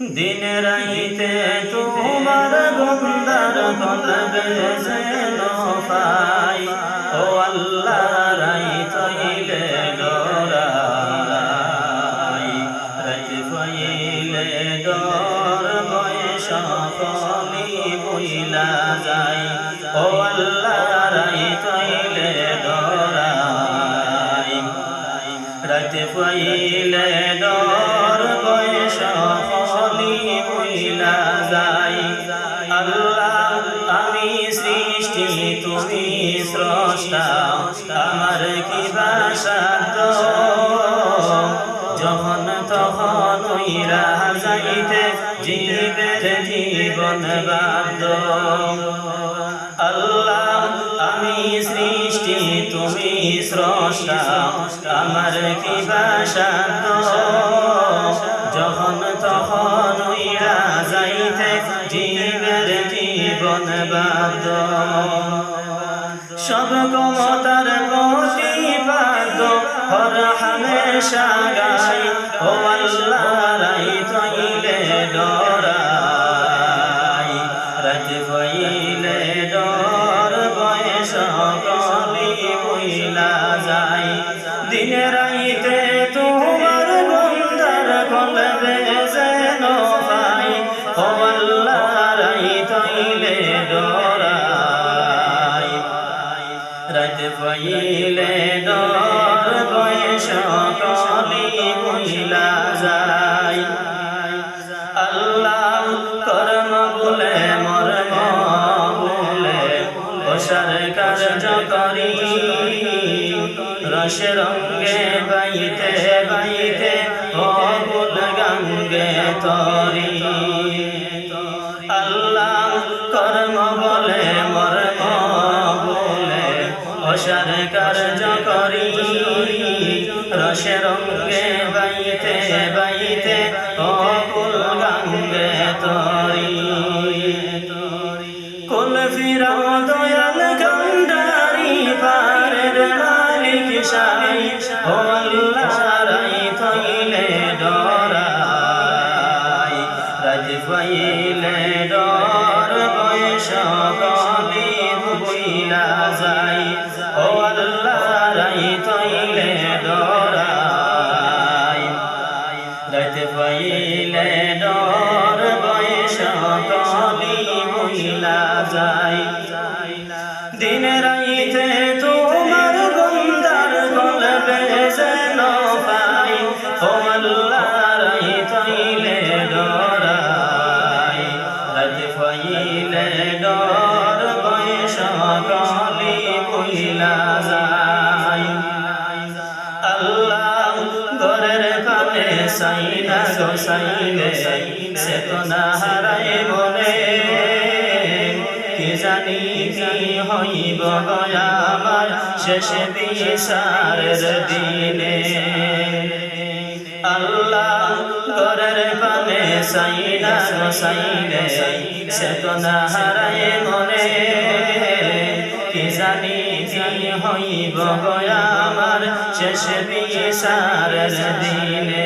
দিন রাইতে তোমার গন্দার কলবে যেন পাই ও আল্লাহ রাই তৈলে ডরাই রাত ফইলে ডর বয়স কলি বইলা যাই ও আল্লাহ রাই তৈলে ডরাই। রাত ফইলে ডর স্রষ্টা, আমার কি বাসাদ যখন তখন ওইরা যাইতে জীবের জীবন বাদ আল্লাহ, আমি সৃষ্টি, তুমি স্রষ্টা, আমার কি বাসাদ যখন তখন ওইরা যাইতে জীবের জীবন বাদ সব ক্ষমতার প্রতিপাদ হর হামেশা গাই ও আল্লাহ রাই তৈলে ডরাই মহিলা যাই আল্লাহ কর্ম বলে মর্ম বলে বসার কার্য করি। রস রঙ্গে বাইতে বাইতে অবুল গঙ্গে তরি কার্য করি, রসে রঙ্গে বাইতে বাইতে অকুল গঙ্গে তরি। কুল দয়াল গন্ডারি, পারের মালিক সাই ও আল্লাহ যাই দিন রাইতে তোমার বন্দার গলবে যেন পাই আল্লাহ রাই তৈলে ডরাই রাত ডর বয়স কলি মহিলা যাই আল্লাহ ঘরের কানে সাইনা গো সাইনে, সে তো না হারাই কি জানি হইব আমার শেষ বিচারের দিনে। আল্লাহ ঘরের পানে সাইনা সাইনে, সে তো না হারাই মনে। কি জানি হইব আমার শেষ বিচারের দিনে।